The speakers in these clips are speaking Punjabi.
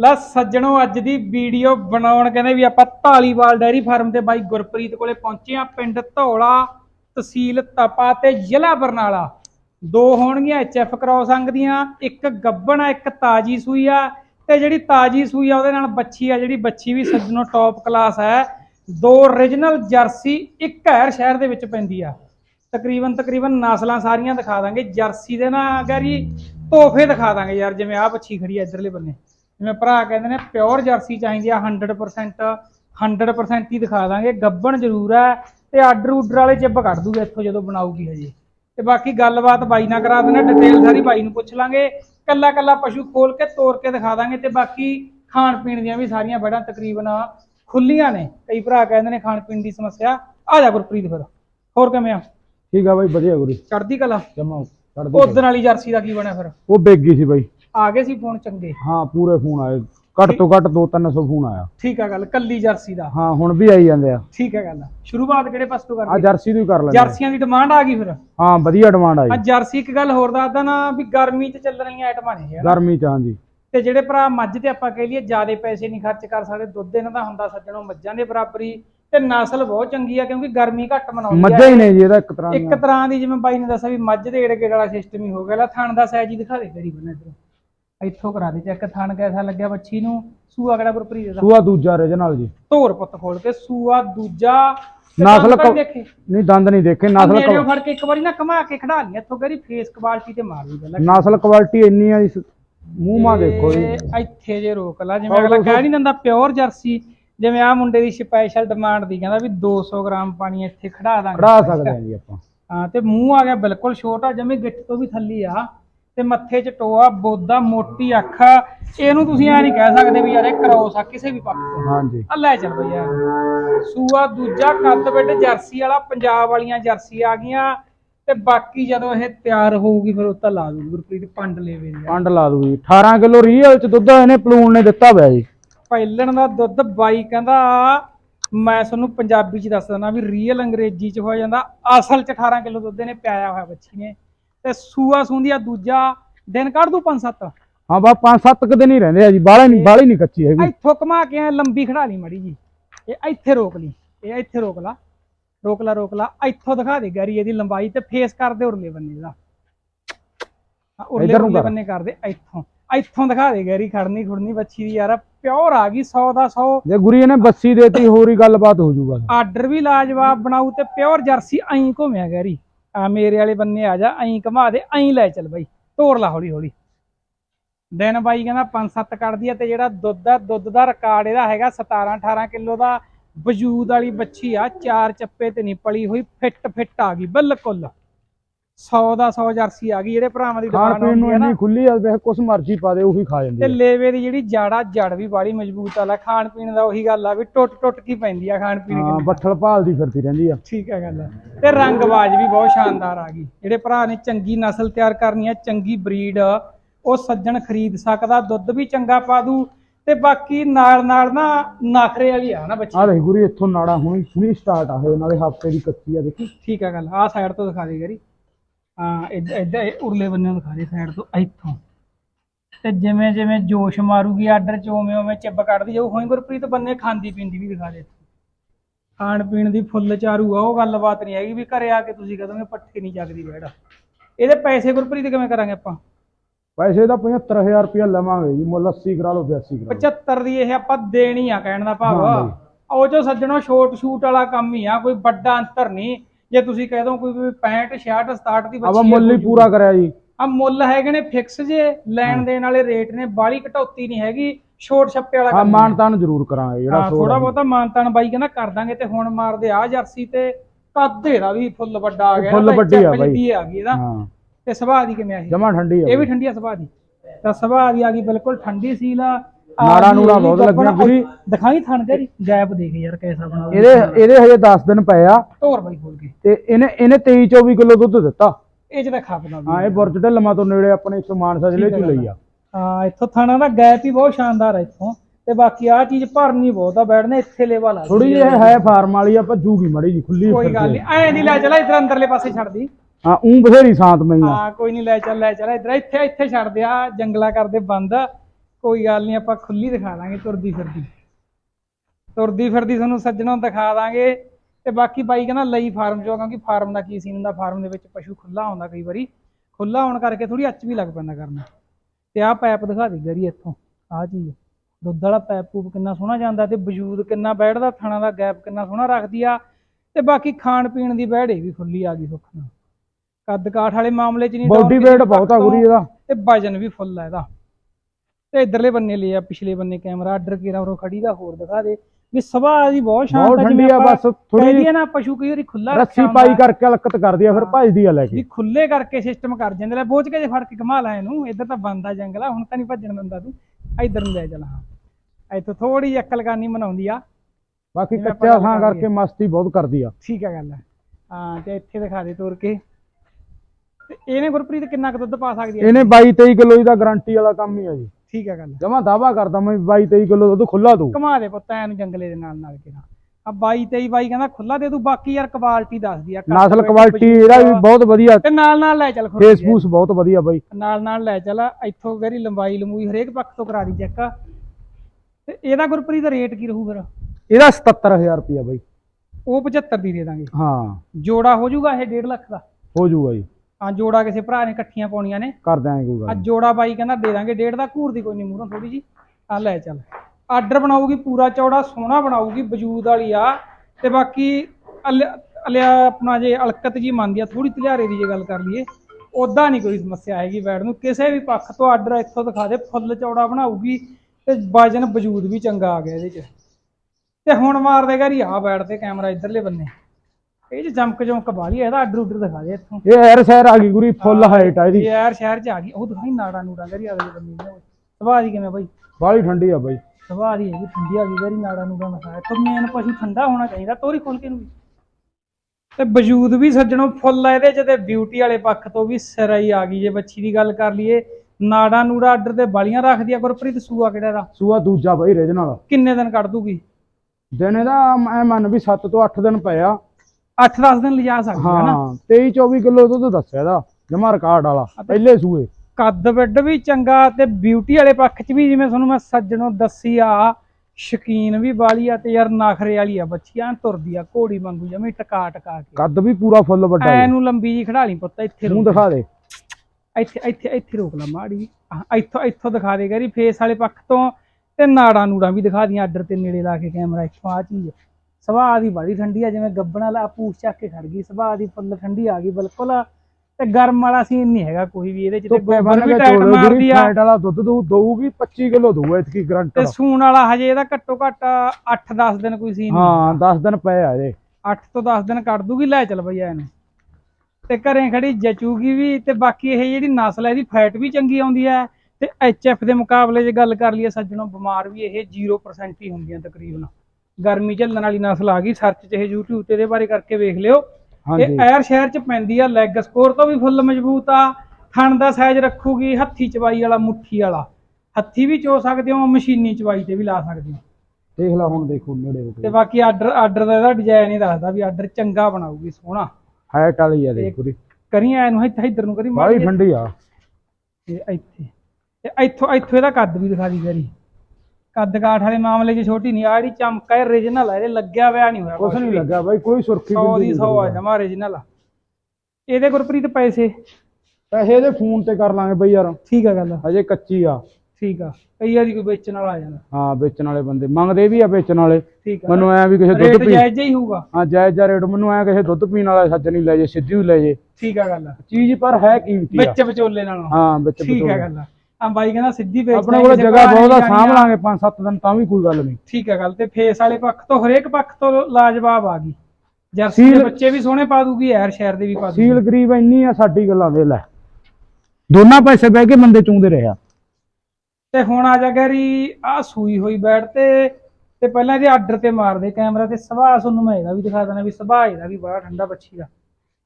ਲੈ ਸੱਜਣੋ, ਅੱਜ ਦੀ ਵੀਡੀਓ ਬਣਾਉਣ ਕਹਿੰਦੇ ਵੀ ਆਪਾਂ ਢਾਲੀਵਾਲ ਡੈਰੀ ਫਾਰਮ ਤੇ ਬਾਈ ਗੁਰਪ੍ਰੀਤ ਕੋਲੇ ਪਹੁੰਚੇ ਆ ਪਿੰਡ ਧੌਲਾ ਤਹਿਸੀਲ ਤਪਾ ਤੇ ਜ਼ਿਲ੍ਹਾ ਬਰਨਾਲਾ। ਦੋ ਹੋਣਗੀਆਂ ਐਚਐਫ ਕ੍ਰੋਸ ਅੰਗ ਦੀਆਂ, ਇੱਕ ਗੱਬਣ ਆ, ਇੱਕ ਤਾਜੀ ਸੂਈ ਆ, ਤੇ ਜਿਹੜੀ ਤਾਜੀ ਸੂਈ ਆ, ਉਹਦੇ ਨਾਲ ਬੱਚੀ ਆ, ਜਿਹੜੀ ਬੱਚੀ ਵੀ ਸੱਜਣੋ ਟੌਪ ਕਲਾਸ ਹੈ। ਦੋ origignal ਜਰਸੀ, ਇੱਕ ਹੈਰ ਸ਼ਹਿਰ ਦੇ ਵਿੱਚ ਪੈਂਦੀ ਆ। ਤਕਰੀਬਨ ਤਕਰੀਬਨ ਨਸਲਾਂ ਸਾਰੀਆਂ ਦਿਖਾ ਦਾਂਗੇ। ਜਰਸੀ ਦੇ ਨਾ ਜੀ ਤੋਹਫੇ ਦਿਖਾ ਦਾਂਗੇ ਯਾਰ, ਜਿਵੇਂ ਆ ਬੱਚੀ ਖੜੀ ਆ ਇਧਰਲੇ ਬੰਨੇ। ਜਿਵੇਂ ਭਰਾ ਕਹਿੰਦੇ ਨੇ ਪਿਓਰ ਜਰਸੀ ਚਾਹੀਦੀ ਆ 100% 100% ਹੀ ਦਿਖਾ ਦਾਂਗੇ। ਗੱਬਣ ਜ਼ਰੂਰ ਹੈ ਤੇ ਆਰਡਰ ਉਡਰ ਵਾਲੇ ਚਿੱਬ ਕੱਢ ਦੂਗਾ ਇੱਥੋਂ ਜਦੋਂ ਬਣਾਊਗੀ ਹਜੇ। ਤੇ ਬਾਕੀ ਗੱਲਬਾਤ ਬਾਈ ਨਾਲ ਕਰਾ ਦੇਣਾ ਡਿਟੇਲ ਸਾਰੀ ਬਾਈ ਨੂੰ ਪੁੱਛ ਲਾਂਗੇ। ਕੱਲਾ ਕੱਲਾ ਪਸ਼ੂ ਖੋਲ ਕੇ ਤੋੜ ਕੇ ਦਿਖਾ ਦਾਂਗੇ ਤੇ ਬਾਕੀ ਖਾਣ ਪੀਣ ਦੀਆਂ ਵੀ ਸਾਰੀਆਂ ਬੜਾਂ ਤਕਰੀਬਨ ਖੁੱਲੀਆਂ ਨੇ। ਕਈ ਭਰਾ ਕਹਿੰਦੇ ਨੇ ਖਾਣ ਪੀਣ ਦੀ ਸਮੱਸਿਆ। ਆ ਜਾ ਗੁਰਪ੍ਰੀਤ ਫਿਰ। ਹੋਰ ਕਿਵੇਂ ਆ? ਠੀਕ ਆ ਬਾਈ ਵਧੀਆ ਗੁਰੂ। ਚੜਦੀ ਕਲਾ? ਜਮਾ ਛੱਡ ਉਦੋਂ ਵਾਲੀ ਜਰਸੀ ਦਾ ਕੀ ਬਣਿਆ ਫਿਰ? ਉਹ ਬੇਗੀ ਸੀ ਬਾਈ। ਆ ਗਏ ਸੀ ਫੋਨ ਚੰਗੇ। ਹਾਂ ਪੂਰੇ ਫੋਨ ਆਏ। ਘੱਟ ਤੋਂ ਘੱਟ 2-300 ਫੋਨ ਆਇਆ। ਠੀਕ ਆ ਗੱਲ ਕੱਲੀ ਜਰਸੀ ਦਾ। ਹਾਂ ਹੁਣ ਵੀ ਆਈ ਜਾਂਦੇ ਆ। ਠੀਕ ਹੈ ਗੱਲ ਸ਼ੁਰੂਆਤ ਕਿਹੜੇ ਪਾਸੇ ਤੋਂ ਆ ਜਰਸੀ ਦੀ ਕਰ ਲੈਂਦੇ ਆ। ਜਰਸੀਆਂ ਦੀ ਡਿਮਾਂਡ ਆ ਗਈ ਫਿਰ? ਹਾਂ ਵਧੀਆ ਡਿਮਾਂਡ ਆਈ ਆ ਜਰਸੀ ਇੱਕ ਗੱਲ ਹੋਰ ਦੱਸਦਾ ਨਾ ਵੀ ਗਰਮੀ 'ਚ ਚੱਲਣ ਵਾਲੀਆਂ ਆਈਟਮਾਂ ਨੇ ਹਨਾ ਗਰਮੀ ਚ ਹਾਂਜੀ। ਤੇ ਜਿਹੜੇ ਭਰਾ ਮੱਝ ਤੇ ਆਪਾਂ ਕਹਿ ਲਈਏ ਜ਼ਿਆਦੇ ਪੈਸੇ ਨਹੀਂ ਖਰਚ ਕਰ ਸਕਦੇ ਦੁੱਧ ਇਹਨਾਂ ਦਾ ਹੁੰਦਾ ਸੱਜਣੋਂ ਮੱਝਾਂ ਦੇ ਬਰਾਬਰੀ। ਤੇ ਨਸਲ ਬਹੁਤ ਚੰਗੀ ਆ ਕਿਉਂਕਿ ਗਰਮੀ ਘੱਟ ਮਨਾਉਂਦੀ ਮੱਝਾਂ ਹੀ ਨੇ ਜੀ ਇਹਦਾ ਇੱਕ ਤਰ੍ਹਾਂ ਇੱਕ ਦੀਆਂ। ਤਰ੍ਹਾਂ ਦੀ ਜਿਵੇਂ ਬਾਈ ਨੇ ਦੱਸਿਆ ਵੀ ਮੱਝ ਦੇ ਏੜ ਗੇੜ ਵਾਲਾ ਸਿਸਟਮ ਹੀ ਹੋ ਗਿਆ। ਲਾ ਥਣ ਦਾ ਸਾਈਜ਼ ਹੀ ਦਿਖਾ ਦੇ ਕਰੀ ਬਣਾ ਇਧਰੋਂ ਇੱਥੋਂ ਕਰਾ ਦੇ ਚੈੱਕ ਥਣ ਕੈਸਾ ਲੱਗਿਆ ਬੱਚੀ ਨੂੰ? ਸੂਆ ਕਿਹੜਾ ਗੁਰਪ੍ਰੀਤ ਦਾ? ਸੂਆ ਦੂਜਾ ਰੀਜਨਲ ਜੀ। ਧੋਰ ਪੁੱਤ ਖੋਲ ਕੇ ਸੂਆ ਦੂਜਾ। ਤੇ ਨਸਲ ਦੰਦ ਤਾਂ ਕ- ਦੇਖੇ। ਨਹੀਂ ਦੰਦ ਨਹੀਂ ਦੇਖੇ ਨਸਲ ਨੇੜਿਓਂ ਫੜ ਕੇ ਇੱਕ ਵਾਰੀ ਨਾ ਘੁਮਾ ਕੇ ਖੜਾ ਲਈ ਇੱਥੋਂ ਕਰੀ ਫੇਸ ਕੁਆਲਿਟੀ ਤੇ ਮਾਰ ਲਈ ਪਹਿਲਾਂ। ਨਸਲ ਕੁਆਲਿਟੀ ਇੰਨੀ ਆ ਇਸ ਮੂੰਹ ਮਾ ਦੇਖੋ ਜੀ। ਤੇ ਇੱਥੇ ਜੇ ਰੋਕ ਲਾ ਜਿਵੇਂ ਅਗਲਾ ਕਹਿ ਨਹੀਂ ਦਿੰਦਾ ਪਿਓਰ ਜਰਸੀ ਜਿਵੇਂ ਆ ਮੁੰਡੇ ਦੀ ਸਪੈਸ਼ਲ ਡਿਮਾਂਡ ਦੀ ਕਹਿੰਦਾ ਵੀ 200 ਗ੍ਰਾਮ ਪਾਣੀ ਇੱਥੇ ਖੜਾ ਦਾਂਗੇ। ਖੜਾ ਸਕਦੇ ਆ ਜੀ ਆਪਾਂ। ਹਾਂ ਤੇ ਮੂੰਹ ਆ ਗਿਆ ਬਿਲਕੁਲ ਛੋਟਾ ਜਿਵੇਂ ਗਿੱਟ ਤੋਂ ਵੀ ਥੱਲੀ ਆ। ਤੇ ਮੱਥੇ 'ਚ ਟੋਆ ਬੋਦਾ ਮੋਟੀ ਅੱਖ। ਇਹਨੂੰ ਤੁਸੀਂ ਐ ਨਹੀਂ ਕਹਿ ਸਕਦੇ ਵੀ ਯਾਰ ਇਹ ਕ੍ਰੋਸ ਆ ਕਿਸੇ ਵੀ ਪੱਖ ਤੋਂ। ਹਾਂਜੀ। ਆ ਲੈ ਚੱਲ ਬਈ ਯਾਰ। ਸੂਆ ਦੂਜਾ ਕੱਦ ਬੈਡ ਜਰਸੀ ਵਾਲਾ ਪੰਜਾਬ ਵਾਲੀਆਂ ਜਰਸੀ ਆ ਗਈਆਂ। ਤੇ ਬਾਕੀ ਜਦੋਂ ਇਹ ਤਿਆਰ ਹੋਊਗੀ ਫਿਰ ਉਹ ਤਾਂ ਲਾ ਦੂ ਗੁਰਪ੍ਰੀਤ ਪੰਡ ਲੈਵੇ ਦੀ ਪੰਡ ਲਾ ਦੂ ਜੀ 18 ਕਿਲੋ ਰੀਅਲ ਚ ਦੁੱਧ ਇਹਨੇ ਪਲੂਣ ਨੇ ਦਿੱਤਾ ਹੋਇਆ ਜੀ। ਪਹਿਲਣ ਦਾ ਦੁੱਧ ਬਾਈ ਕਹਿੰਦਾ ਮੈਂ ਤੁਹਾਨੂੰ ਪੰਜਾਬੀ ਚ ਦੱਸ ਦਿੰਦਾ ਵੀ ਰੀਅਲ ਅੰਗਰੇਜ਼ੀ ਚ ਹੋ ਜਾਂਦਾ। ਅਸਲ ਚ 18 ਕਿਲੋ ਦੁੱਧ ਇਹਨੇ ਪਿਆਇਆ ਹੋਇਆ ਬੱਚੀ ਨੇ ਤੇ ਸੂਆ ਸੂੰਦੀ ਆ ਦੂਜਾ ਦਿਨ ਕੱਢ ਦੂ 5-7 ਹਾਂ ਬਾ 5-7 ਕੁ ਦਿਨ ਹੀ ਰਹਿੰਦੇ ਆ ਜੀ ਬਾਹਲੇ ਨਹੀਂ ਬਾਹਲੀ ਨਹੀਂ ਕੱਚੀ ਹੈਗੀ। ਇੱਥੋਂ ਘੁਮਾ ਕੇ ਐਂ ਲੰਬੀ ਖੜਾ ਲਈ ਮੜੀ ਜੀ। ਇਹ ਇੱਥੇ ਰੋਕ ਲਈ ਇਹ ਇੱਥੇ ਰੋਕ ਲਾ। ਰੋਕ ਲਾ ਰੋਕ ਲਾ ਇੱਥੋਂ ਦਿਖਾ ਦੇ ਗੈਰੀ ਇਹਦੀ ਲੰਬਾਈ ਤੇ ਫੇਸ ਕਰਦੇ ਉਰਲੇ ਬੰਨੇ ਦਾ। ਉਰਲੇ ਉਰਲੇ ਕਰ। ਬੰਨੇ ਕਰਦੇ ਇੱਥੋਂ। ਇੱਥੋਂ ਦਿਖਾ ਦੇ ਗੈਰੀ ਖੜਨੀ ਖੁੜਨੀ ਬੱਚੀ ਦੀ ਯਾਰ ਪਿਓਰ ਆ ਗਈ 100 ਦਾ 100 ਜੇ ਗੁਰੀ ਇਹਨੇ ਬੱਸੀ ਦੇਤੀ ਹੋਰ ਹੀ ਗੱਲਬਾਤ ਹੋ ਜਾਊਗਾ। ਆਰਡਰ ਵੀ ਲਾਜਵਾਬ ਬਣਾਉ ਤੇ ਪਿਓਰ ਜਰਸੀ ਐਂ ਘੁੰਮਿਆ ਗੈਰੀ। ਆ ਮੇਰੇ ਵਾਲੇ ਬੰਨੇ ਆ ਜਾ, ਐਂ ਘੁਮਾ ਦੇ, ਐਂ ਲੈ ਚੱਲ ਬਾਈ ਤੋੜ ਲਾ ਹੌਲੀ ਹੌਲੀ। ਦਿਨ ਬਾਈ ਕਹਿੰਦਾ 5-7 ਕੱਢਦੀ ਆ ਤੇ ਜਿਹੜਾ ਦੁੱਧ ਆ, ਦੁੱਧ ਦਾ ਰਿਕਾਰਡ ਇਹਦਾ ਹੈਗਾ 17-18 ਕਿਲੋ ਦਾ, ਵਜੂਦ ਵਾਲੀ ਬੱਚੀ ਆ, ਚਾਰ ਚੱਪੇ ਤੇ ਨਹੀਂ ਪਲੀ ਹੋਈ, ਫਿੱਟ ਫਿੱਟ ਆ ਗਈ, ਬਿਲਕੁਲ। 100 ਦਾ 100 ਜਰਸੀ ਆ ਗਈ ਜਿਹੜੇ ਭਰਾਵਾਂ ਦੀ ਖਾਣ ਦੁਕਾਨ ਪੀਣ ਨੂੰ ਹੁੰਦੀ ਆ ਨਾ। ਇੰਨੀ ਖੁੱਲੀ ਆ ਵੇਖ ਕੁਛ ਮਰਜ਼ੀ ਪਾ ਦੇ ਉਹੀ ਖਾ ਜਾਂਦੀ ਤੇ ਆ। ਲੇਵੇ ਦੀ ਜਿਹੜੀ ਜਾੜਾ ਜੜ ਵੀ ਬਾੜੀ ਮਜ਼ਬੂਤ ਆ ਲੈ ਖਾਣ ਪੀਣ ਦਾ ਉਹੀ ਗੱਲ ਆ ਵੀ ਟੁੱਟ ਟੁੱਟ ਕੀ ਪੈਂਦੀ ਆ ਖਾਣ ਪੀਣ ਹਾਂ ਬੱਠਲ ਭਾਲਦੀ ਫਿਰਦੀ ਰਹਿੰਦੀ ਆ। ਠੀਕ ਹੈ ਗੱਲ ਤੇ ਰੰਗਬਾਜ਼ ਵੀ ਬਹੁਤ ਸ਼ਾਨਦਾਰ ਆ ਗਈ। ਜਿਹੜੇ ਭਰਾ ਨੇ ਚੰਗੀ ਨਸਲ ਤਿਆਰ ਕਰਨੀ ਆ ਚੰਗੀ ਬਰੀਡ ਉਹ ਸੱਜਣ ਖਰੀਦ ਸਕਦਾ ਦੁੱਧ ਵੀ ਚੰਗਾ ਪਾ ਦੂ ਤੇ ਬਾਕੀ ਨਾਲ ਨਾਲ ਨਾ ਨਖਰੇ ਵਾਲੀ ਆ ਨਾ ਬੱਚੀ। ਆ ਦੇਖ ਗੁਰੀ ਇੱਥੋਂ ਨਾੜਾ ਹੁਣੀ ਹੁਣੀ ਸਟਾਰਟ ਆ ਹੋਏ ਨਾਲੇ ਹਫ਼ਤੇ ਦੀ ਕੱਚੀ ਆ ਦੇਖੀ। ਠੀਕ ਹੈ ਗੱਲ ਆਹ ਸਾਈਡ ਤੋਂ ਦਿਖਾ ਦੇ ਗਰੀ। ਹਾਂ ਇੱਧਰ ਇੱਧਰ ਇਹ ਉਰਲੇ ਬੰਨੇ ਦਿਖਾ ਦੇ ਸਾਈਡ ਤੋਂ ਇੱਥੋਂ। ਤੇ ਜਿਵੇਂ ਜਿਵੇਂ ਜੋਸ਼ ਮਾਰੂਗੀ ਆਰਡਰ ਚ ਉਵੇਂ ਉਵੇਂ ਚਿੱਬ ਕੱਢਦੀ ਜਾਊ। ਹੋਈ ਗੁਰਪ੍ਰੀਤ ਬੰਨੇ ਖਾਂਦੀ ਪੀਂਦੀ ਵੀ ਦਿਖਾ ਦੇ ਖਾਣ ਪੀਣ ਦੀ ਫੁੱਲ ਚਾਰੂ ਆ ਉਹ ਗੱਲਬਾਤ ਨਹੀਂ ਹੈਗੀ ਵੀ ਘਰੇ ਆ ਕੇ ਤੁਸੀਂ ਕਹਦੋਗੇ ਪੱਠੇ ਨਹੀਂ ਚੱਕਦੀ ਬੈੜਾ ਇਹਦੇ ਪੈਸੇ ਗੁਰਪ੍ਰੀਤ ਕਿਵੇਂ ਕਰਾਂਗੇ ਆਪਾਂ? ਪੈਸੇ ਦਾ 75000 ਰੁਪਇਆ ਲਵਾਂਗੇ ਜੀ ਮੁੱਲ 80 ਕਰਾ ਲਓ 82 ਕਰਾ ਲਓ। 75 ਦੀ ਇਹ ਆਪਾਂ ਦੇਣੀ ਆ ਕਹਿਣ ਦਾ ਭਾਵ। ਉਹ ਜੋ ਸੱਜਣੋ ਸ਼ੋਰਟ ਸ਼ੂਟ ਵਾਲਾ ਕੰਮ ਹੀ ਆ ਕੋਈ ਵੱਡਾ ਅੰਤਰ ਨਹੀਂ। ਜੇ ਤੁਸੀਂ ਕਹਿ ਦੋ ਕੋਈ ਵੀ 65 66 67 ਦੀ ਆਪਾਂ ਬੱਚੀ ਮੁੱਲ ਹੀ ਪੂਰਾ ਕਰਿਆ ਜੀ। ਆ ਮੁੱਲ ਹੈਗੇ ਨੇ ਫਿਕਸ ਜੇ ਲੈਣ ਦੇਣ ਵਾਲੇ ਰੇਟ ਨੇ ਬਾਲੀ ਘਟੌਤੀ ਨਹੀਂ ਹੈਗੀ ਛੋਟ ਛੱਪੇ ਵਾਲਾ ਹਾਂ ਕੰਮ ਮਾਨ ਤਾਨ ਜ਼ਰੂਰ ਕਰਾਂਗੇ ਜਿਹੜਾ ਥੋੜਾ। ਬਹੁਤਾ ਮਾਨਤਾਨ ਬਾਈ ਕਹਿੰਦਾ ਕਰ ਦਾਂਗੇ ਤੇ ਹੁਣ ਮਾਰਦੇ ਆ ਜਰਸੀ ਤੇ ਕੱਦ ਇਹਦਾ ਵੀ ਫੁੱਲ ਵੱਡਾ ਆ ਗਿਆ ਫੁੱਲ ਵੱਡੀ ਆ ਬਾਈ। ਆ ਗਈ ਇਹਦਾ। ਤੇ ਸੁਭਾਅ ਦੀ ਕਿਵੇਂ ਆ ਇਹ? ਜਮਾ ਠੰਡੀ ਆ ਇਹ ਵੀ। ਠੰਡੀ ਆ ਸੁਭਾਅ ਦੀ। ਤਾਂ ਸੁਭਾਅ ਦੀ ਆ ਗਈ ਬਿਲਕੁਲ ਠੰਡੀ ਸੀਲ ਆ। ਨਾੜਾਂ ਨੂੜਾਂ ਬਹੁਤ ਲੱਗੀਆਂ ਪੂਰੀ। ਦਿਖਾਈ ਥਣ ਤੇਰੀ ਗੈਪ ਦੇਖ ਯਾਰ ਕੈਸਾ ਬਣਾ। ਇਹਦੇ ਇਹਦੇ ਹਜੇ 10 ਦਿਨ ਪਏ ਆ। ਧੋਰ ਬਾਈ ਖੋਲ ਕੇ। ਤੇ ਇਹਨੇ ਇਹਨੇ 23 24 ਕਿਲੋ ਦੁੱਧ ਦਿੱਤਾ। ਇਹ ਤਾਂ ਖਾਪਦਾ ਹਾਂ ਇਹ ਬੁਰਜ ਢਲਮਾ ਤੋਂ ਨੇੜੇ ਆਪਣੇ ਇੱਥੋਂ ਮਾਨਸਾ ਜ਼ਿਲ੍ਹੇ ਚ ਲਈ ਆ। ਹਾਂ ਇੱਥੋਂ ਥਾਣਾ ਦਾ ਗੈਪ ਹੀ ਬਹੁਤ ਸ਼ਾਨਦਾਰ ਹੈ ਇੱਥੋਂ। ਤੇ ਬਾਕੀ ਆ ਚੀਜ਼ ਭਰਨੀ ਬਹੁਤ ਆ ਬੈਠਨੇ ਇੱਥੇ ਲੈਵਲ ਆ ਥੋੜੀ ਜਿਹੀ ਹੈ ਫਾਰਮ ਵਾਲੀ ਆ ਭੱਜੂਗੀ ਮੜੀ ਜੀ ਖੁੱਲੀ ਕੋਈ ਗੱਲ ਨਹੀਂ ਐਂ ਦੀ ਲੈ ਚਲਾ ਇਧਰ ਅੰਦਰਲੇ ਪਾਸੇ ਛੱਡ ਦੀ। ਹਾਂ ਉਂ ਬਥੇਰੀ ਸ਼ਾਂਤ ਮਈ ਆ ਹਾਂ ਕੋਈ ਨਹੀਂ ਲੈ ਚੱਲ ਲੈ ਚੱਲ ਇਧਰ ਇੱਥੇ ਇੱਥੇ ਛੱਡ ਦਿਆ ਜੰਗਲਾ ਕਰਦੇ ਬੰਦ। ਕੋਈ ਗੱਲ ਨਹੀਂ ਆਪਾਂ ਖੁੱਲੀ ਦਿਖਾ ਦਾਂਗੇ ਤੁਰਦੀ ਫਿਰਦੀ। ਤੁਰਦੀ ਫਿਰਦੀ ਤੁਹਾਨੂੰ ਸੱਜਣੋਂ ਦਿਖਾ ਦਾਂਗੇ ਤੇ ਬਾਕੀ ਬਾਈ ਕਹਿੰਦਾ ਲਈ ਫਾਰਮ ਚੋਂ ਕਿਉਂਕਿ ਫਾਰਮ ਦਾ ਕੀ ਸੀਨ ਹੁੰਦਾ ਫਾਰਮ ਦੇ ਵਿੱਚ ਪਸ਼ੂ ਖੁੱਲਾ ਆਉਂਦਾ ਕਈ ਵਾਰੀ। ਖੁੱਲਾ ਹੋਣ ਕਰਕੇ ਥੋੜੀ ਅੱਚ ਵੀ ਲੱਗ ਪੈਂਦਾ ਕਰਨਾ। ਤੇ ਆਹ ਪੈਪ ਦਿਖਾ ਦੇ ਗਰੀ ਇੱਥੋਂ ਆਹ ਚੀਜ਼। ਦੁੱਧ ਵਾਲਾ ਪੈਪ ਪੂਪ ਕਿੰਨਾ ਸੋਹਣਾ ਜਾਂਦਾ ਤੇ ਵਜੂਦ ਕਿੰਨਾ ਬੈਠਦਾ ਥਣਾ ਦਾ ਗੈਪ ਕਿੰਨਾ ਸੋਹਣਾ ਰੱਖਦੀ ਆ। ਤੇ ਬਾਕੀ ਖਾਣ ਪੀਣ ਦੀ ਬਹਿੜੇ ਵੀ ਖੁੱਲੀ ਆ ਗਈ ਸੁੱਖ ਨਾਲ। ਕੱਦ ਕਾਠ ਵਾਲੇ ਮਾਮਲੇ 'ਚ ਨਹੀਂ ਬੋਡੀ weight ਬਹੁਤ ਗੁਰੀ। ਇਹਦਾ। ਤੇ ਵਜਨ ਵੀ ਫੁੱਲ ਆ ਇਹਦਾ। ਤੇ ਇਧਰਲੇ ਬੰਨੇ ਲਿਆ ਪਿਛਲੇ ਬੰਨੇ ਕੈਮਰਾ ਆਰਡਰ ਕੀਰਾ ਉਹ ਖੜੀ ਦਾ ਹੋਰ ਦਿਖਾ ਦੇ। ਵੀ ਸੁਭਾਅ ਦੀ ਬਹੁਤ ਸ਼ਾਂਤ ਠੰਡੀ ਆ ਆਪਾਂ ਬਸ ਥੋੜੀ ਕਹਿੰਦੀ ਨਾ ਪਸ਼ੂ ਕਈ ਵਾਰੀ ਖੁੱਲਾ ਰੱਸੀ ਪਾਈ ਕਰਕੇ ਹਲਕਤ ਕਰਦੀ ਆ ਫਿਰ ਭੱਜਦੀ ਆ ਲੈ ਵੀ ਕੇ ਖੁੱਲੇ ਕਰਕੇ ਸਿਸਟਮ ਕਰ ਜਾਂਦੇ ਲੈ ਬੋਝ ਕੇ ਜੇ ਫੜ ਕੇ ਕਮਾ ਲਾ ਇਹਨੂੰ ਇੱਧਰ ਤਾਂ ਬੰਦਾ ਜੰਗਲ ਹੁਣ ਤਾਂ ਨਹੀਂ ਭੱਜਣ ਦਿੰਦਾ ਤੂੰ। ਇੱਧਰ ਨੂੰ ਲੈ ਚੱਲ ਹਾਂ। ਇੱਥੋਂ ਥੋੜੀ ਅਕਲ ਕਾਨੀ ਮਨਾਉਂਦੀ ਆ। ਬਾਕੀ ਜਿਵੇਂ ਕੱਚਾ ਥਾਂ ਕਰ ਕਰਕੇ ਮਸਤੀ ਬਹੁਤ ਕਰਦੀ ਆ। ਠੀਕ ਆ ਗੱਲ ਹਾਂ ਤੇ ਇੱਥੇ ਦਿਖਾ ਦੇ ਤੋਰ ਕੇ। ਇਹਨੇ ਗੁਰਪ੍ਰੀਤ ਕਿੰਨਾ ਕੁ ਦੁੱਧ ਪਾ ਸਕਦੀ ਹੈ ਇਹਨੇ 22 23 ਕਿਲੋ ਦਾ ਗਾਰੰਟੀ ਵਾਲਾ ਕੰਮ ਹੀ ਆ ਜੀ। ਠੀਕ ਆ ਗੱਲ। ਜਮਾ ਦਾਵਾ ਕਰਦਾ ਮੈਂ 22 23 ਕਿਲੋ ਦੁੱਧ ਖੁੱਲਾ ਦੂ ਕਮਾ ਦੇ ਪੁੱਤ ਐਨ ਜੰਗਲੇ ਦੇ ਨਾਲ ਨਾਲ ਕੇ ਆ 22 23 ਬਾਈ ਕਹਿੰਦਾ ਖੁੱਲਾ ਦੇ ਤੂੰ ਬਾਕੀ ਯਾਰ ਕੁਆਲਿਟੀ ਦੱਸਦੀ ਆ ਨਸਲ ਕੁਆਲਿਟੀ ਇਹਦਾ ਵੀ। ਬਹੁਤ ਵਧੀਆ। ਤੇ ਨਾਲ ਨਾਲ ਲੈ ਚੱਲ ਖੁਰਸ਼ੀ ਫੇਸ ਫੂਸ ਬਹੁਤ ਵਧੀਆ ਬਾਈ। ਨਾਲ ਨਾਲ ਲੈ ਚੱਲ ਇੱਥੋਂ ਗੈਰੀ ਲੰਬਾਈ ਲੰਬੂਈ ਹਰੇਕ ਪੱਖ ਤੋਂ ਕਰਾ ਦੀ ਚੈੱਕ। ਤੇ ਇਹਦਾ ਗੁਰਪ੍ਰੀਤ ਰੇਟ ਕੀ ਰਹੂ ਫਿਰ? ਇਹਦਾ 77000 ਰੁਪਇਆ ਬਾਈ। ਉਹ 75 ਦੀ ਦੇ ਦਾਂਗੇ। ਹਾਂ। ਜੋੜਾ ਹੋ ਜਾਊਗਾ ਇਹ 1.5 ਲੱਖ ਦਾ। ਹੋ ਜਾਊਗਾ ਜੀ। ਹਾਂ ਜੋੜਾ ਕਿਸੇ ਭਰਾ ਨੇ ਇਕੱਠੀਆਂ ਪਾਉਣੀਆਂ ਨੇ। ਕਰ ਦਿਆਂਗੇ ਕੋਈ ਗੱਲ ਨੀ। ਜੋੜਾ ਬਾਈ ਕਹਿੰਦਾ ਦੇ ਦਾਂਗੇ ਡੇਢ ਦਾ ਘੂਰ ਦੀ ਕੋਈ ਨਹੀਂ ਮੂਹਰੋਂ ਥੋੜੀ ਜੀ ਆ ਲੈ ਚੱਲ। ਆਰਡਰ ਬਣਾਊਗੀ ਪੂਰਾ ਚੌੜਾ ਸੋਹਣਾ ਬਣਾਊਗੀ ਵਜੂਦ ਵਾਲੀ ਆ। ਤੇ ਬਾਕੀ ਅਲ- ਅਲਿਆ ਆਪਣਾ ਜੇ ਅਲਕਤ ਜੀ ਮੰਨਦੀ ਆ ਥੋੜੀ ਧਲਿਆਰੇ ਦੀ ਜੇ ਗੱਲ ਕਰ ਲਈਏ ਉਦਾਂ ਨਹੀਂ ਕੋਈ ਸਮੱਸਿਆ ਹੈਗੀ ਬੈਡ ਨੂੰ। ਕਿਸੇ ਵੀ ਪੱਖ ਤੋਂ ਆਰਡਰ ਇੱਥੋਂ ਦਿਖਾ ਦੇ ਫੁੱਲ ਚੌੜਾ ਬਣਾਊਗੀ ਤੇ ਵਜਨ ਵਜੂਦ ਵੀ ਚੰਗਾ ਆ ਗਿਆ ਇਹਦੇ 'ਚ। ਤੇ ਹੁਣ ਮਾਰ ਦੇਗਾ ਰੀ ਆ ਬੈਡ ਤੇ ਕੈਮਰਾ ਇਧਰਲੇ ਬੰਨੇ। ਇਹ 'ਚ ਚਮਕ ਚਮਕ ਬਾਲੀ ਆ ਇਹਦਾ ਆਰਡਰ ਉਡਰ ਦਿਖਾ ਦੇ ਇੱਥੋਂ। ਇਹ ਐਰ ਸੈਰ ਆ ਗਈ ਗੁਰੀ ਫੁੱਲ ਹਾਈਟ ਆ ਇਹ ਇਹਦੀ ਯਾਰ ਸ਼ਹਿਰ ਚ ਆ ਗਈ ਉਹ ਦਿਖਾਈ ਨਾੜਾ ਨੂੜਾ ਕਰੀ ਅਗਲੇ ਬੰਦੇ ਨੇ ਸੁਭਾਅ ਦੀ ਕਿਵੇਂ ਬਾਈ? ਬਾਲੀ ਠੰਡੀ ਆ ਬਾਈ। ਸੁਭਾਅ ਦੀ ਹੈਗੀ ਠੰਡੀ ਆ ਗਈ ਕਰੀ ਨਾੜਾ ਨੂੜਾ ਦਿਖਾਇਆ ਤਾਂ ਮੇਨ ਪਸ਼ੂ ਠੰਡਾ ਹੋਣਾ ਚਾਹੀਦਾ ਤੋਰੀ ਖੋਲ ਕੇ ਨੂੰ ਤੇ ਵਜੂਦ ਵੀ ਸੱਜਣੋ ਫੁੱਲ ਆ ਇਹਦੇ ਚ ਤੇ ਬਿਊਟੀ ਵਾਲੇ ਪੱਖ ਤੋਂ ਵੀ ਸਿਰਾ ਹੀ ਆ ਗਈ ਜੇ ਬੱਚੀ ਦੀ ਗੱਲ ਕਰ ਲਈਏ। ਨਾੜਾ ਨੂੜਾ ਆਰਡਰ ਤੇ ਬਾਲੀਆਂ ਰੱਖਦੀ ਆ ਗੁਰਪ੍ਰੀਤ ਸੂਆ ਕਿਹੜਾ ਦਾ ਸੂਆ ਦੂਜਾ ਬਾਈ ਰੀਜਨਲ ਕਿੰਨੇ ਦਿਨ ਕੱਢ ਦੂਗੀ? ਦਿਨ ਇਹਦਾ ਮੈਂ ਮੰਨ ਵੀ 7 ਤੋਂ 8 ਦਿਨ ਪਏ ਆ। 8-10 ਦਿਨ ਲਿਜਾ ਸਕਦੀ ਹੈ ਨਾ। ਹਾਂ 23 24 ਕਿਲੋ ਦੁੱਧ ਦੱਸਿਆ ਇਹਦਾ ਜਮਾ ਰਿਕਾਰਡ ਵਾਲਾ ਪਹਿਲੇ ਸੂਏ। ਕੱਦ ਵਿੱਡ ਵੀ ਚੰਗਾ ਤੇ ਬਿਊਟੀ ਵਾਲੇ ਪੱਖ 'ਚ ਵੀ ਜਿਵੇਂ ਤੁਹਾਨੂੰ ਮੈਂ ਸੱਜਣੋਂ ਦੱਸੀ ਆ ਸ਼ਕੀਨ ਵੀ ਵਾਲੀ ਆ ਤੇ ਯਾਰ ਨਖਰੇ ਵਾਲੀ ਆ ਬੱਚੀ ਐਨ ਤੁਰਦੀ ਆ ਘੋੜੀ ਵਾਂਗੂ ਜਮੇ ਟਕਾ ਟਕਾ ਕੇ। ਕੱਦ ਵੀ ਪੂਰਾ ਫੁੱਲ ਵੱਡਾ ਐ। ਨੂੰ ਲੰਬੀ ਜੀ ਖੜਾ ਲਈ ਪੁੱਤ ਇੱਥੇ ਮੂੰਹ ਦਿਖਾ ਦੇ। ਇੱਥੇ ਇੱਥੇ ਇੱਥੇ ਰੋਕ ਲਾ ਮਾੜੀ ਇੱਥੋਂ ਇੱਥੋਂ ਦਿਖਾ ਦੇ ਗਰੀ ਫੇਸ ਵਾਲੇ ਪੱਖ ਤੋਂ ਤੇ ਨਾੜਾਂ ਨੂੜਾਂ ਵੀ ਦਿਖਾ ਦੀਆਂ ਆਰਡਰ ਤੇ ਨੇੜੇ ਲਾ ਕੇ ਕੈਮਰਾ ਇੱਥੋਂ ਆ ਚੀਜ਼। ਸੁਭਾਅ ਦੀ ਬੜੀ ਠੰਡੀ ਆ ਜਿਵੇਂ ਗੱਬਣਾ ਲਾ ਪੂਛ ਚੱਕ ਕੇ ਖੜ ਗਈ ਸੁਭਾਅ ਦੀ ਫੁੱਲ ਠੰਡੀ ਆ ਗਈ ਬਿਲਕੁਲ। ਤੇ ਗਰਮ ਵਾਲਾ ਸੀਨ ਨਹੀਂ ਹੈਗਾ ਕੋਈ ਵੀ ਇਹਦੇ ਚ ਤੇ ਗੋਬਰ ਵੀ ਟਾਈਟ ਮਾਰਦੀ ਆ। ਫੈਟ ਵਾਲਾ ਦੁੱਧ ਦਊ ਦਊਗੀ 25 ਕਿਲੋ ਦਊ ਇਤਕੀ ਗਰੰਟ ਤੇ ਸੂਣ ਵਾਲਾ ਹਜੇ ਇਹਦਾ ਘੱਟੋ ਘੱਟ 8-10 ਦਿਨ ਕੋਈ ਸੀਨ ਹਾਂ 10 ਦਿਨ ਪਏ ਆ ਇਹਦੇ। 8 ਤੋਂ 10 ਦਿਨ ਕੱਢ ਦੂਗੀ ਲੈ ਚੱਲ ਬਈਆ ਇਹਨੂੰ। ਤੇ ਘਰੇ ਖੜੀ ਜਚੂਗੀ ਵੀ ਤੇ ਬਾਕੀ ਇਹ ਜਿਹੜੀ ਨਸਲ ਹੈ ਇਹਦੀ ਫੈਟ ਵੀ ਚੰਗੀ ਆਉਂਦੀ ਹੈ ਤੇ ਐਚਐਫ ਦੇ ਮੁਕਾਬਲੇ ਜੇ ਗੱਲ ਕਰ ਲਈਏ ਸੱਜਣੋਂ ਬਿਮਾਰ ਵੀ ਇਹ 0% ਹੀ ਹੁੰਦੀਆਂ ਤਕਰੀਬਨ। ਗਰਮੀ ਝੱਲਣ ਵਾਲੀ ਨਸਲ ਆ ਗਈ ਸਰਚ ਚ ਇਹ YouTube ਤੇ ਇਹਦੇ ਬਾਰੇ ਕਰਕੇ ਵੇਖ ਲਿਓ। ਇਹ ਐਰ ਸ਼ਹਿਰ ਚ ਪੈਂਦੀ ਆ ਲੈਗ ਸਕੋਰ ਤੋਂ ਵੀ ਫੁੱਲ ਮਜ਼ਬੂਤ ਆ ਥਣ ਦਾ ਸਾਈਜ਼ ਰੱਖੂਗੀ ਹੱਥੀ ਚਵਾਈ ਵਾਲਾ ਮੁੱਠੀ ਵਾਲਾ। ਹੱਥੀ ਵੀ ਚੋ ਸਕਦੇ ਹੋ ਮਸ਼ੀਨੀ ਚਵਾਈ ਤੇ ਵੀ ਲਾ ਸਕਦੇ ਹੋ। ਦੇਖ ਲੈ ਹੁਣ ਦੇਖੋ ਨੇੜੇ ਹੋ ਤੇ ਕੇ ਬਾਕੀ ਆਰਡਰ ਆਰਡਰ ਦਾ ਇਹਦਾ ਡਿਜ਼ਾਈਨ ਹੀ ਦੱਸਦਾ ਵੀ ਆਰਡਰ ਚੰਗਾ ਬਣਾਊਗੀ ਸੋਹਣਾ। ਹਾਈਟ ਵਾਲੀ ਆ ਦੇਖ ਪੂਰੀ। ਕਰੀ ਐ ਨੂੰ ਇੱਥੇ ਇੱਧਰ ਨੂੰ ਕਰੀ ਮਾੜੀ ਠੰਡੀ ਆ। ਤੇ ਇੱਥੇ ਤੇ ਇੱਥੋਂ ਇੱਥੋਂ ਇਹਦਾ ਕੱਦ ਵੀ ਦਿਖਾ ਦੀ ਕਰੀ ਕੱਦ ਕਾਠ ਵਾਲੇ ਮਾਮਲੇ 'ਚ ਛੋਟੀ ਨਹੀਂ ਆ ਜਿਹੜੀ ਚਮਕਾ ਹੈ origignal ਆ ਇਹਦੇ ਲੱਗਿਆ ਹੋਇਆ ਨਹੀਂ ਹੋਇਆ ਕੁਛ ਨਹੀਂ ਲੱਗਾ ਬਾਈ ਕੋਈ ਸੁਰਖੀ 100 ਦੀ 100 ਆ ਜਮਾ origignal ਆ। ਇਹਦੇ ਗੁਰਪ੍ਰੀਤ ਪੈਸੇ? ਪੈਸੇ ਇਹਦੇ ਫੋਨ ਤੇ ਕਰ ਲਾਂਗੇ ਬਈ ਯਾਰ। ਠੀਕ ਆ ਗੱਲ। ਹਜੇ ਕੱਚੀ ਆ। ਠੀਕ ਆ। ਕਈ ਵਾਰੀ ਕੋਈ ਵੇਚਣ ਵਾਲਾ ਆ ਜਾਂਦਾ। ਹਾਂ ਵੇਚਣ ਵਾਲੇ ਬੰਦੇ। ਮੰਗਦੇ ਵੀ ਆ ਵੇਚਣ ਵਾਲੇ। ਠੀਕ ਆ। ਮੈਨੂੰ ਐ ਵੀ ਕਿਸੇ ਦੁੱਧ ਰੇਟ ਪੀ ਜਾਇਜ਼ ਜਿਹਾ ਹੀ ਹੋਊਗਾ। ਹਾਂ ਜਾਇਜ਼ ਜਾ ਰੇਟ। ਮੈਨੂੰ ਐ ਕਿਸੇ ਦੁੱਧ ਪੀਣ ਵਾਲਾ ਸੱਜ ਨਹੀਂ ਲੈ ਜੇ ਸਿੱਧੀ ਲੈ ਜੇ। ਠੀਕ ਆ ਗੱਲ ਚੀਜ਼ ਪਰ ਹੈ ਕੀਮਤੀ ਆ। ਵਿੱਚ ਵਿਚੋਲੇ ਨਾਲੋਂ। ਹਾਂ ਵਿੱਚ ਠੀਕ ਆ। ਗੱਲ ਆ ਬਾਈ ਕਹਿੰਦਾ ਸਿੱਧੀ ਵੇਚ ਆਪਣੇ ਕੋਲ ਜਗ੍ਹਾ ਬਹੁਤ ਆ ਸਾਂਭ ਲਾਂਗੇ 5-7 ਦਿਨ ਤਾਂ ਵੀ ਕੋਈ ਗੱਲ ਨਹੀਂ। ਠੀਕ ਆ ਗੱਲ ਤੇ ਫੇਸ ਵਾਲੇ ਪੱਖ ਤੋਂ ਹਰੇਕ ਪੱਖ ਤੋਂ ਲਾਜਵਾਬ ਆ ਗਈ। ਜਰਸੀ ਦੇ ਬੱਚੇ ਵੀ ਸੋਹਣੇ ਪਾ ਦੂਗੀ ਯਾਰ ਸ਼ਹਿਰ ਦੇ ਵੀ ਪਾ ਦੂਗੀ। ਸੀਲ ਗਰੀਬ ਇੰਨੀ ਆ ਸਾਡੀ ਗੱਲਾਂ ਦੇ ਲੈ। ਦੋਨਾਂ ਪਾਸੇ ਬਹਿ ਕੇ ਬੰਦੇ ਚੁੰਦੇ ਰਿਹਾ ਤੇ ਹੁਣ ਆ ਜਾ ਗੈਰੀ ਆ ਸੂਈ ਹੋਈ ਬੈਠ ਤੇ ਤੇ ਪਹਿਲਾਂ ਇਹਦੇ ਆਰਡਰ ਤੇ ਮਾਰਦੇ ਕੈਮਰਾ ਤੇ ਸੁਭਾਅ ਤੁਹਾਨੂੰ ਮੈਂ ਇਹਦਾ ਵੀ ਦਿਖਾ ਦੇਣਾ ਵੀ ਸੁਭਾਅ ਇਹਦਾ ਵੀ ਬੜਾ ਠੰਡਾ ਬੱਚੀ ਦਾ।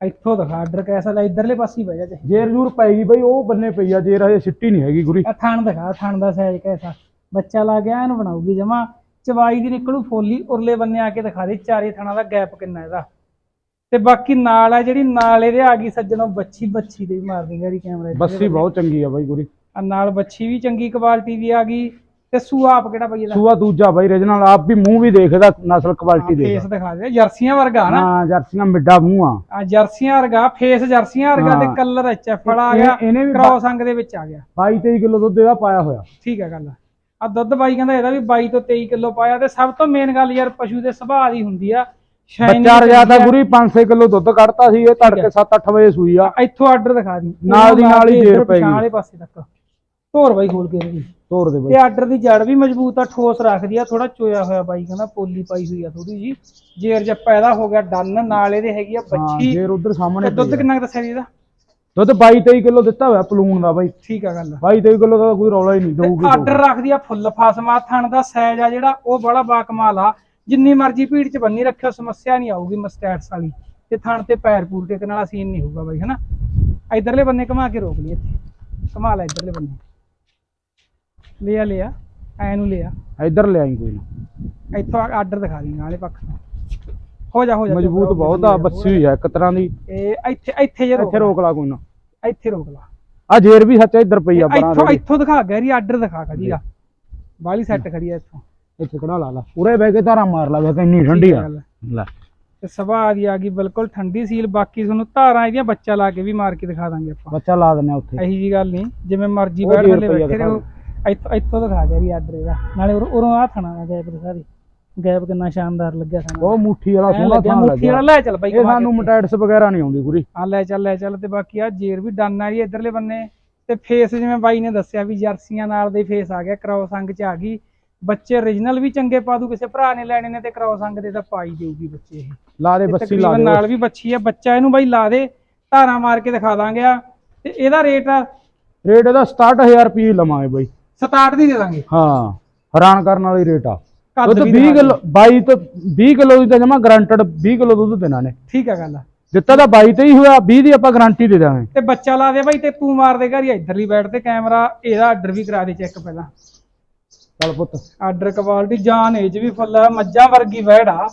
ਇੱਥੋਂ ਦਿਖਾ ਆਰਡਰ ਕੈਸਾ ਲੈ ਇਧਰਲੇ ਪਾਸੇ ਹੀ ਬਹਿ ਜਾ ਤੇ ਜੇਰ ਜੂਰ ਪੈਗੀ ਬਈ ਉਹ ਬੰਨੇ ਪਈ ਆ ਜੇਰ ਹਜੇ ਸਿੱਟੀ ਨਹੀਂ ਹੈਗੀ ਗੁਰੀ। ਆ ਥਣ ਦਿਖਾ ਥਣ ਦਾ ਸਾਈਜ਼ ਕੈਸਾ। ਬੱਚਾ ਲਾ ਗਿਆ ਇਹਨੂੰ ਬਣਾਉਗੀ ਜਮਾ। ਚਵਾਈ ਦੀ ਨਿਕਲੂ ਫੋਲੀ ਉਰਲੇ ਬੰਨੇ ਆ ਕੇ ਦਿਖਾ ਦੇ ਚਾਰੇ ਥਣਾ ਦਾ ਗੈਪ ਕਿੰਨਾ ਇਹਦਾ। ਤੇ ਬਾਕੀ ਨਾਲ ਆ ਜਿਹੜੀ ਨਾਲ ਇਹਦੇ ਆ ਗਈ ਸੱਜਣੋਂ ਬੱਚੀ ਬੱਚੀ ਦੇ ਵੀ ਮਾਰ ਦੇਗਾ ਜੀ ਕੈਮਰਾ ਬੱਸੀ ਬਹੁਤ ਚੰਗੀ ਆ ਬਾਈ ਗੁਰੀ। ਆ ਨਾਲ ਬੱਚੀ ਵੀ ਚੰਗੀ ਕੁਆਲਿਟੀ ਦੀ ਆ ਗਈ। ਤੇ ਸੂਆ ਆਪ ਕਿਹੜਾ ਬਈ ਇਹਦਾ? ਸੂਆ ਦੂਜਾ ਬਾਈ ਰੀਜਨਲ ਆਪ ਵੀ ਮੂੰਹ ਵੀ ਦੇਖਦਾ ਨਸਲ ਕੁਆਲਿਟੀ ਫੇਸ ਦੇ ਦਿਖਾ ਦੇ ਜਰਸੀਆਂ ਵਰਗਾ ਨਾ। ਹਾਂ ਜਰਸੀਆਂ ਮਿੱਡਾ ਮੂੰਹ ਆ। ਆ ਜਰਸੀਆਂ ਵਰਗਾ ਫੇਸ ਜਰਸੀਆਂ ਵਰਗਾ ਤੇ। ਕਲਰ ਐਚਐਫ ਵਾਲਾ ਆ ਗਿਆ ਇਹਨੇ ਵੀ ਕ੍ਰੋਸ ਅੰਗ ਦੇ ਵਿੱਚ ਆ ਗਿਆ। 22 23 ਕਿਲੋ ਦੁੱਧ ਇਹਦਾ ਪਾਇਆ ਹੋਇਆ। ਠੀਕ ਹੈ ਗੱਲ। ਆ ਦੁੱਧ ਬਾਈ ਕਹਿੰਦਾ ਇਹਦਾ ਵੀ 22 ਤੋਂ 23 ਕਿਲੋ ਪਾਇਆ ਤੇ ਸਭ ਤੋਂ ਮੇਨ ਗੱਲ ਯਾਰ ਪਸ਼ੂ ਦੇ ਸੁਭਾਅ ਦੀ ਹੁੰਦੀ ਆ। ਬੱਚਾ ਰਜਾ ਤਾਂ। ਗੁਰੀ 5-6 ਕਿਲੋ ਦੁੱਧ ਕੱਢਤਾ ਸੀ ਇਹ ਤੜਕੇ 7-8 ਵਜੇ ਸੂਈ ਆ। ਇੱਥੋਂ ਆਰਡਰ ਦਿਖਾ ਦੀ। ਨਾਲ ਦੀ ਨਾਲ ਹੀ ਦੇਰ ਪੈ ਗਈ। ਵਾਲੇ ਪਾਸੇ ਤੱਕ। ਧੋਰ ਬਾਈ ਖੋਲ ਕੇ ਇਹਦੀ। ਤੋਰ ਦੇ ਬਾਈ। ਤੇ ਆਰਡਰ ਦੀ ਜੜ ਵੀ ਮਜ਼ਬੂਤ ਆ ਠੋਸ ਰੱਖਦੀ ਆ ਥੋੜਾ ਚੋਇਆ ਹੋਇਆ ਬਾਈ ਕਹਿੰਦਾ ਪੋਲੀ ਪਾਈ ਹੋਈ ਆ ਥੋੜੀ ਜੀ ਜੇਰ ਜੇ ਪੈਦਾ ਹੋ ਗਿਆ ਡੰਨ ਨਾਲ ਇਹਦੇ ਹੈਗੀ ਆ ਹਾਂ ਬੱਚੀ ਫੇਰ ਉਧਰ ਸਾਹਮਣੇ ਤੇ ਦੁੱਧ ਪਈ ਆ। ਕਿੰਨਾ ਕੁ ਦੱਸਿਆ ਜੀ ਇਹਦਾ? ਦੁੱਧ 22-23 ਕਿਲੋ ਦਿੱਤਾ ਹੋਇਆ ਪਲੂਣ ਦਾ ਬਾਈ। ਠੀਕ ਆ ਗੱਲ। 22-23 ਕਿਲੋ ਦਾ ਕੋਈ ਰੌਲਾ ਹੀ ਨਹੀਂ ਦਊਗੀ। ਆਰਡਰ ਰੱਖਦੀ ਆ ਫੁੱਲ ਫਾਸਮਾ ਥਣ ਦਾ ਸਾਈਜ਼ ਆ ਜਿਹੜਾ ਉਹ ਬੜਾ ਬਾਕਮਾਲ ਆ। ਜਿੰਨੀ ਮਰਜ਼ੀ ਭੀੜ ਚ ਬੰਨੀ ਰੱਖਿਓ ਸਮੱਸਿਆ ਨਹੀਂ ਆਊਗੀ ਮਸਟੈਟਸ ਵਾਲੀ। ਤੇ ਥਣ ਤੇ ਪੈਰ ਪੂਰ ਟੇਕਣ ਵਾਲਾ ਸੀਨ ਨਹੀਂ ਹੋਊਗਾ ਬਾਈ ਹਨਾ? ਇਧਰਲੇ ਬੰਨੇ ਘੁਮਾ ਕੇ ਰੋਕ ਲਈ ਇੱਥੇ। ਘੁਮਾ ਲੈ ਇਧਰਲੇ ਬੰਨੇ। ਲਿਆ ਲਿਆ। ਐ ਨੂੰ ਲਿਆ। ਇੱਧਰ ਲਿਆਈ ਕੋਈ ਨਾ। ਇੱਥੋਂ ਆਰਡਰ ਦਿਖਾ ਦੀ ਨਾਲੇ ਪੱਖ ਤੋਂ ਹੋ ਜਾ ਹੋ ਜਾ। ਮਜ਼ਬੂਤ ਬਹੁਤ ਆ ਬੱਸੀ ਹੋਈ ਆ ਇੱਕ ਤਰ੍ਹਾਂ ਦੀ। ਇਹ ਇੱਥੇ ਇੱਥੇ ਜੇ ਇੱਥੇ ਰੋਕ ਲਾ। ਕੋਈ ਨਾ। ਇੱਥੇ ਰੋਕ ਲਾ। ਆ ਜੇਰ ਵੀ ਸੱਚਾ ਇੱਧਰ ਪਈ ਆ ਪਰਾਂ ਇੱਥੋਂ। ਇੱਥੋਂ ਦਿਖਾ ਗੈਰੀ ਆਰਡਰ ਦਿਖਾ ਕਦੀ ਦਾ। ਬਾਲੀ ਸੈੱਟ ਖੜੀ ਆ ਇੱਥੋਂ। ਇੱਥੇ ਖੜਾ ਲਾ ਲਾ। ਉਰੇ ਬਹਿ ਕੇ ਧਾਰਾ ਮਾਰ ਲਾ ਵੇਖ ਇੰਨੀ ਠੰਡੀ ਆ। ਗੱਲ। ਲੈ। ਤੇ ਸੁਭਾਅ ਦੀ ਆ ਗਈ ਬਿਲਕੁਲ ਠੰਡੀ ਸੀਲ। ਬਾਕੀ ਤੁਹਾਨੂੰ ਧਾਰਾਂ ਇਹਦੀਆਂ ਬੱਚਾ ਲਾ ਕੇ ਵੀ ਮਾਰ ਕੇ ਦਿਖਾ ਦਾਂਗੇ ਆਪਾਂ। ਬੱਚਾ ਲਾ ਦਿੰਨੇ ਉੱਥੇ। ਇਹੀ ਜੀ ਗੱਲ ਨਹੀਂ ਜਿਵੇਂ ਮਰਜ਼ੀ ਉਹ ਬੈਠ ਡੇਢ ਥੱਲੇ ਰੁਪਈਆ ਬੈਠੇ ਰਹੋ। ਇੱਥੋਂ ਇੱਥੋਂ ਦਿਖਾ ਦੇ ਰਹੀ ਆਰਡਰ ਇਹਦਾ। ਨਾਲੇ ਉਰੋਂ ਉਰੋਂ ਆ ਥਣਾ ਆ ਗੈਪ ਦਿਖਾ ਦੇ ਗੈਪ ਕਿੰਨਾ ਸ਼ਾਨਦਾਰ ਲੱਗਿਆ ਸਾਨੂੰ ਉਹ ਮੁੱਠੀ ਵਾਲਾ ਸੋਹਣਾ ਲੱਗਿਆ ਥਾਂ ਮੁੱਠੀ ਵਾਲਾ। ਲੈ ਚੱਲ ਬਾਈ ਇਹ ਸਾਨੂੰ ਮਟੈਟਸ ਵਗੈਰਾ ਨਹੀਂ ਆਉਂਦੀ ਗੁਰੀ ਆ ਲੈ ਚੱਲ ਲੈ ਚੱਲ ਤੇ ਬਾਕੀ ਆ ਜੇਰ ਵੀ ਡਨ ਆ ਰਹੀ ਹੈ ਇਧਰਲੇ ਬੰਨੇ। ਤੇ ਫੇਸ ਜਿਵੇਂ ਬਾਈ ਨੇ ਦੱਸਿਆ ਵੀ ਜਰਸੀਆਂ ਨਾਲ ਦੇ ਫੇਸ ਆ ਗਿਆ ਕ੍ਰੋਸ ਅੰਗ ਚ ਆ ਗਈ। ਬੱਚੇ origignal ਵੀ ਚੰਗੇ ਪਾ ਦੂ ਕਿਸੇ ਭਰਾ ਨੇ ਲੈਣੇ ਨੇ ਤੇ ਕ੍ਰੋਸ ਅੰਗ ਦੇ ਤਾਂ ਪਾਈ ਦੇਊਗੀ ਬੱਚੇ ਇਹ। ਲਾ ਦੇ ਤੇ ਬੱਸੀ ਲਾ ਤਕਰੀਬਨ ਦੇ। ਨਾਲ ਵੀ ਬੱਚੀ ਆ। ਬੱਚਾ ਇਹਨੂੰ ਬਾਈ ਲਾ ਦੇ ਧਾਰਾਂ ਮਾਰ ਕੇ ਦਿਖਾ ਦਾਂਗੇ ਆ। ਤੇ ਇਹਦਾ ਰੇਟ ਆ ਰੇਟ ਇਹਦਾ 67000 ਰੁਪਏ ਲਵਾਂਗੇ ਬਾਈ। 67 ਦੀ ਦੇ ਦਾਂਗੇ। ਹਾਂ ਹੈਰਾਨ ਕਰਨ ਵਾਲੀ ਰੇਟ ਆ। ਦੁੱਧ ਵੀ 20 ਦਿਖਾ ਕਿਲੋ 22 ਤੋਂ 20 ਕਿਲੋ ਦੀ ਤਾਂ ਜਮਾ ਗਰੰਟਡ 20 ਕਿਲੋ ਦੁੱਧ ਦੇਣਾ ਨੇ। ਠੀਕ ਆ ਗੱਲ ਦਿੱਤਾ ਤਾਂ 22 ਤੇ ਹੀ ਹੋਇਆ 20 ਦੀ ਆਪਾਂ ਗਾਰੰਟੀ ਦੇ ਦਾਂਗੇ। ਤੇ ਬੱਚਾ ਲਾ ਦੇ ਬਾਈ ਤੇ ਤੂੰ ਮਾਰ ਦੇ ਘਰ ਇਧਰਲੀ ਬੈਠ ਤੇ ਕੈਮਰਾ ਇਹਦਾ ਆਰਡਰ ਵੀ ਕਰਾ ਦੇ ਚੈੱਕ ਪਹਿਲਾਂ। ਚੱਲ ਪੁੱਤ। ਆਰਡਰ ਕੁਆਲਿਟੀ ਜਾਨ ਏਜ ਵੀ ਫੁੱਲ ਆ ਮੱਝਾਂ ਵਰਗੀ ਵੈੜ ਆ।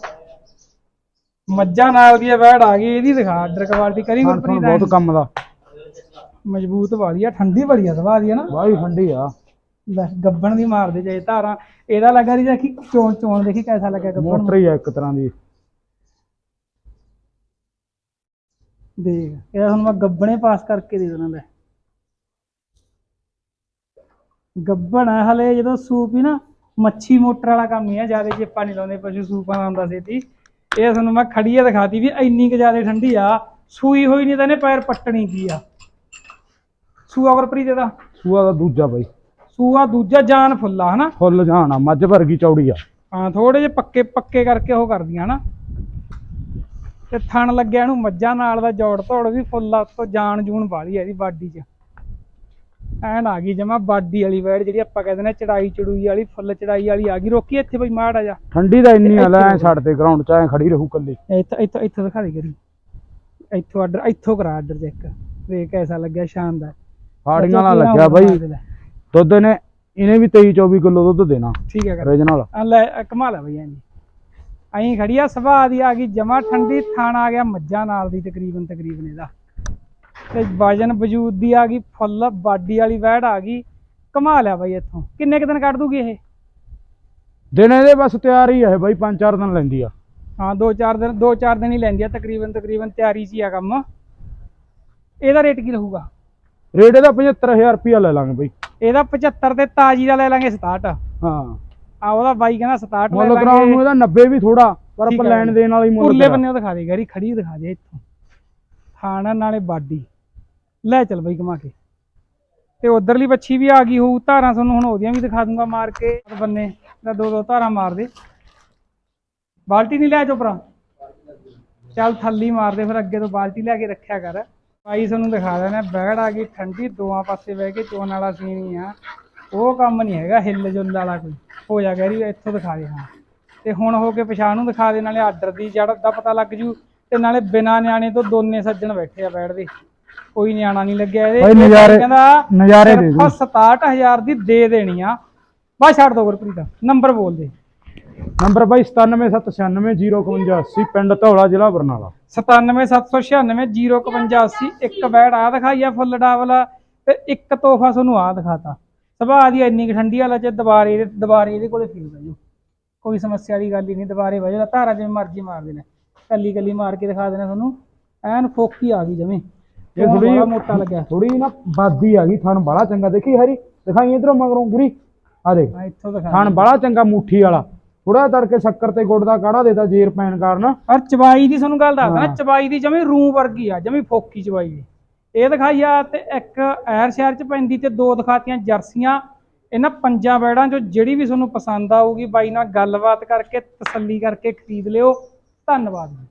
ਮੱਝਾਂ ਨਾਲ ਦੀ ਵੈੜ ਆ ਗਈ ਇਹਦੀ ਦਿਖਾ ਆਰਡਰ ਕੁਆਲਿਟੀ ਕਰੀ ਗੁਰਪ੍ਰੀਤ ਬਹੁਤ ਕੰਮ ਦਾ। ਮਜ਼ਬੂਤ ਵਾਲੀ ਆ ਠੰਡੀ ਬੜੀ ਆ ਸਵਾਦ ਆ ਨਾ। ਬਾਈ ਠੰਡੀ ਆ। ਲੈ ਗੱਬਣ ਦੀ ਮਾਰਦੇ ਜਾਏ ਧਾਰਾਂ। ਇਹਦਾ ਲੱਗਾ ਰਹੀ ਦੇਖੀ ਚੋਣ ਚੋਣ ਦੇਖੀ ਕੈਸਾ ਲੱਗਾ ਗੱਬਣ ਮੋਟਰ ਹੀ ਆ ਇੱਕ ਤਰ੍ਹਾਂ ਦੀ। ਦੇਖ ਇਹਦਾ ਹੁਣ ਮੈਂ ਗੱਬਣੇ ਪਾਸ ਕਰਕੇ ਦੇ ਦੇਣਾ ਲੈ। ਗੱਬਣ ਆ ਹਲੇ ਜਦੋਂ ਸੂਪ ਹੀ ਨਾ ਮੱਛੀ ਮੋਟਰ ਵਾਲਾ ਕੰਮ ਹੀ ਆ ਜ਼ਿਆਦਾ ਚੇਪਾ ਨਹੀਂ ਲਾਉਂਦੇ ਪਸ਼ੂ ਸੂਪਾਂ ਦਾ ਹੁੰਦਾ ਸੀ ਇਹ ਤੁਹਾਨੂੰ ਮੈਂ ਖੜੀਏ ਦਿਖਾਤੀ ਵੀ ਇੰਨੀ ਕੁ ਜ਼ਿਆਦਾ ਠੰਡੀ ਆ ਸੂਈ ਹੋਈ ਨਹੀਂ ਤਾਂ ਇਹਨੇ ਪੈਰ ਪੱਟਣੀ ਕੀ ਆ? ਸੂਆ ਵਰਪਰੀ ਦਾ ਸੂਆ ਦਾ ਦੂਜਾ ਬਾਈ। ਸੂਆ ਦੂਜਾ ਜਾਨ ਫੁੱਲਾ ਹਨਾ? ਫੁੱਲ ਜਾਣਾ ਮੱਝ ਵਰਗੀ ਚੌੜੀ ਆ। ਹਾਂ ਥੋੜੇ ਜਿਹੇ ਪੱਕੇ ਪੱਕੇ ਕਰਕੇ ਉਹ ਕਰਦੀਆਂ ਹਨਾ? ਤੇ ਥਣ ਲੱਗਿਆ ਇਹਨੂੰ ਮੱਝਾਂ ਨਾਲ ਦਾ ਜੋੜ ਤੋੜ ਵੀ ਫੁੱਲ ਉੱਤੋਂ ਜਾਨ ਜੂਨ ਵਾਲੀ ਆ ਇਹਦੀ ਬਾਡੀ 'ਚ। ਐਨ ਆ ਗਈ ਜਮਾ ਬਾਡੀ ਵਾਲੀ ਵੈੜ ਜਿਹੜੀ ਆਪਾਂ ਕਹਿੰਦੇ ਨੇ ਚੜਾਈ ਚੜੂਈ ਵਾਲੀ ਫੁੱਲ ਚੜਾਈ ਵਾਲੀ ਆ ਗਈ। ਰੋਕੀ ਇੱਥੇ ਬਈ ਮਾੜਾ ਜਾ ਠੰਡੀ ਦਾ ਇੰਨੀ ਆ ਲੈ ਐਂ ਛੱਡ ਦੇ ਗਰਾਊਂਡ 'ਚ ਐ ਖੜੀ ਰਹੂ ਕੱਲੀ ਇੱਥੋਂ ਇੱਥੋਂ ਇੱਥੋਂ ਦਿਖਾ ਦੇ ਕਰੀ। ਇੱਥੋਂ ਆਰਡਰ ਇੱਥੋਂ ਕਰਾ ਆਰਡਰ ਚੈੱਕ ਵੇਖ ਕੈਸਾ ਲੱਗਿਆ ਸ਼ਾਨਦਾਰ। ਫਾੜੀਆਂ ਵਾਲਾ ਲੱਗਿਆ ਬਾਈ। ਦੁੱਧ ਨੇ ਇਹਨੇ ਵੀ 23 24 ਕਿਲੋ ਦੁੱਧ ਦੇਣਾ ਠੀਕ ਹੈ ਕਰ ਓਰੀਜਨਲ ਆ ਲੈ ਆ ਕਮਾਲ ਆ ਬਈ ਐਂ ਅਹੀਂ ਖੜੀ ਆ ਸੁਭਾਅ ਦੀ ਆ ਗਈ ਜਮਾ ਠੰਡੀ ਥਾਣ ਆ ਗਿਆ ਮੱਝਾਂ ਨਾਲ ਦੀ ਤਕਰੀਬਨ ਤਕਰੀਬਨ ਇਹਦਾ। ਤੇ ਵਜਨ ਵਜੂਦ ਦੀ ਆ ਗਈ ਫੁੱਲ ਬਾਡੀ ਵਾਲੀ ਵੈੜ ਆ ਗਈ। ਕਮਾਲ ਆ ਬਈ ਇੱਥੋਂ। ਕਿੰਨੇ ਕੁ ਦਿਨ ਕੱਢ ਦੂਗੀ ਇਹ? ਦਿਨ ਇਹਦੇ ਬਸ ਤਿਆਰ ਹੀ ਬਾਈ 5-4 ਦਿਨ ਲੈਂਦੀ ਆ। ਹਾਂ ਦੋ ਚਾਰ ਦਿਨ ਦੋ ਚਾਰ ਦਿਨ ਹੀ ਲੈਂਦੀ ਆ ਤਕਰੀਬਨ ਤਕਰੀਬਨ ਤਿਆਰੀ 'ਚ ਹੀ ਆ ਕੰਮ। ਇਹਦਾ ਰੇਟ ਕੀ ਰਹੂਗਾ? ਰੇਟ ਇਹਦਾ 75000 ਰੁਪਇਆ ਲੈ ਲਾਂਗੇ ਬਾਈ। ਇਹਦਾ 75 ਤੇ ਤਾਜੀ ਦਾ ਲੈ ਲਾਂਗੇ 67 ਹਾਂ। ਆ ਉਹਦਾ ਬਾਈ ਕਹਿੰਦਾ 67 ਲੈ ਮੁੱਲ ਕਰਾਉਣ ਨੂੰ ਲਾਂਗੇ ਇਹਦਾ 90 ਵੀ ਥੋੜਾ ਪਰ ਠੀਕ ਆਪਾਂ ਆ ਲੈਣ ਬਾਈ। ਦੇਣ ਵਾਲੀ ਮੁੱਲ ਕਰਾ। ਬੰਨੇ ਦਿਖਾ ਦੇ ਗਰੀ ਖੜੀ ਦਿਖਾ ਦੇ ਇੱਥੋਂ। ਥਾਣਾ ਨਾਲੇ ਬਾਡੀ। ਲੈ ਚੱਲ ਬਈ ਘੁਮਾ ਕੇ। ਤੇ ਉਧਰਲੀ ਬੱਚੀ ਵੀ ਆ ਗਈ ਹੋਊ ਧਾਰਾਂ ਤੁਹਾਨੂੰ ਹੁਣ ਉਹਦੀਆਂ ਵੀ ਦਿਖਾ ਦੂੰਗਾ ਮਾਰ ਕੇ। ਬੰਨੇ ਦਾ ਦੋ ਦੋ ਧਾਰਾਂ ਮਾਰ ਦੇ। ਬਾਲਟੀ ਨਹੀਂ ਲੈ ਚੋਪਰਾ ਚੱਲ ਥੱਲੀ ਮਾਰ ਦੇ ਫਿਰ ਅੱਗੇ ਤੋਂ ਬਾਲਟੀ ਲੈ ਕੇ ਰੱਖਿਆ ਕਰ। ਭਾਈ ਤੁਹਾਨੂੰ ਦਿਖਾ ਦੇਣਾ ਬੈੜ ਆ ਗਈ ਠੰਡੀ ਦੋਆਂ ਪਾਸੇ ਬਹਿ ਕੇ ਚੋਣ ਵਾਲਾ ਸੀਨ ਹੀ ਆ। ਉਹ ਕੰਮ ਨਹੀਂ ਹੈਗਾ ਹਿੱਲ ਜੁੱਲ ਵਾਲਾ ਕੋਈ। ਹੋ ਜਾ ਗੈਰੀ ਇੱਥੋਂ ਦਿਖਾ ਦੇ ਹਾਂ। ਤੇ ਹੁਣ ਹੋ ਕੇ ਪਛਾਣ ਨੂੰ ਦਿਖਾ ਦੇ ਨਾਲੇ ਆਰਡਰ ਦੀ ਜੜ ਦਾ ਪਤਾ ਲੱਗ ਜੂ ਤੇ ਨਾਲੇ ਬਿਨਾ ਨਿਆਣੇ ਤੋਂ ਦੋਨੇ ਸੱਜਣ ਬੈਠੇ ਆ ਬੈਠਦੇ ਕੋਈ ਨਿਆਣਾ ਨਹੀਂ ਲੱਗਿਆ ਇਹਦੇ। ਨਜ਼ਾਰੇ- ਕਹਿੰਦਾ ਨਜ਼ਾਰੇ ਦੇ ਸਿਰਫ 67000 ਦੀ ਦੇ ਦੇਣੀ ਆ। ਬਸ ਛੱਡ ਦੋ ਗੁਰਪ੍ਰੀਤ ਨੰਬਰ ਬੋਲ ਦੇ। ਨੰਬਰ ਬਾਈ 9779051080 ਪਿੰਡ ਧੌਲਾ ਜ਼ਿਲ੍ਹਾ ਬਰਨਾਲਾ। 97796 05580 ਇੱਕ ਬੈੜ ਆ ਦਿਖਾਈ ਆ ਫੁੱਲ ਡਾਵਲ ਤੇ ਇੱਕ ਤੋਹਫਾ ਤੁਹਾਨੂੰ ਆ ਦਿਖਾਤਾ। ਸੁਭਾਅ ਦੀ ਇੰਨੀ ਠੰਡੀ ਵਾਲਾ ਚ ਦੁਬਾਰੇ ਇਹਦੇ ਦੁਬਾਰੇ ਇਹਦੇ ਕੋਲੇ ਫੀਲ ਬਹਿ ਜਾਓ ਕੋਈ ਸਮੱਸਿਆ ਵਾਲੀ ਗੱਲ ਹੀ ਨਹੀਂ ਦੁਬਾਰੇ ਬਹਿ ਜਾਓ ਧਾਰਾ ਜਿਵੇਂ ਮਰਜ਼ੀ ਮਾਰ ਦੇਣਾ। ਕੱਲੀ ਕੱਲੀ ਮਾਰ ਕੇ ਦਿਖਾ ਦੇਣਾ ਤੁਹਾਨੂੰ। ਐਨ ਫੋਕੀ ਆ ਗਈ ਜਮੇ। ਇਹ ਥੋੜੀ ਮੋਟਾ ਲੱਗਿਆ। ਥੋੜੀ ਨਾ ਬਾਦੀ ਆ ਗਈ ਥਣ ਬੜਾ ਚੰਗਾ। ਦੇਖੀ ਹਰੀ ਦਿਖਾਈ ਇਧਰੋਂ ਮਗਰੋਂ ਗੁਰੀ। ਆ ਦੇਖ। ਮੈਂ ਇੱਥੋਂ ਦਿਖਾ ਥਣ ਬੜਾ ਚੰਗਾ ਮੁੱਠੀ ਵਾਲਾ। ਥੋੜਾ ਤੜਕੇ ਸ਼ੱਕਰ ਤੇ ਗੁੜ ਦਾ ਕਾੜਾ ਦੇਤਾ ਜੇਰ ਪੈਣ ਕਾਰਨ। ਔਰ ਚਬਾਈ ਦੀ ਤੁਹਾਨੂੰ ਗੱਲ ਦੱਸਦਾ ਨਾ। ਚਬਾਈ ਦੀ ਜਮੇ ਰੂ ਵਰਗੀ ਆ ਜਮੇ ਫੋਕੀ ਚਬਾਈ ਦੀ। ਇਹ ਦਿਖਾਈ ਆ ਤੇ ਇੱਕ ਐਰ ਸ਼ਹਿਰ ਚ ਪੈਂਦੀ ਤੇ ਦੋ ਦਿਖਾਤੀਆਂ ਜਰਸੀਆਂ ਇਹਨਾਂ ਪੰਜਾਂ ਬੈੜਾਂ ਚੋਂ ਜਿਹੜੀ ਵੀ ਤੁਹਾਨੂੰ ਪਸੰਦ ਆਊਗੀ ਬਾਈ ਨਾਲ ਗੱਲਬਾਤ ਕਰਕੇ ਤਸੱਲੀ ਕਰਕੇ ਖਰੀਦ ਲਿਓ। ਧੰਨਵਾਦ ਜੀ।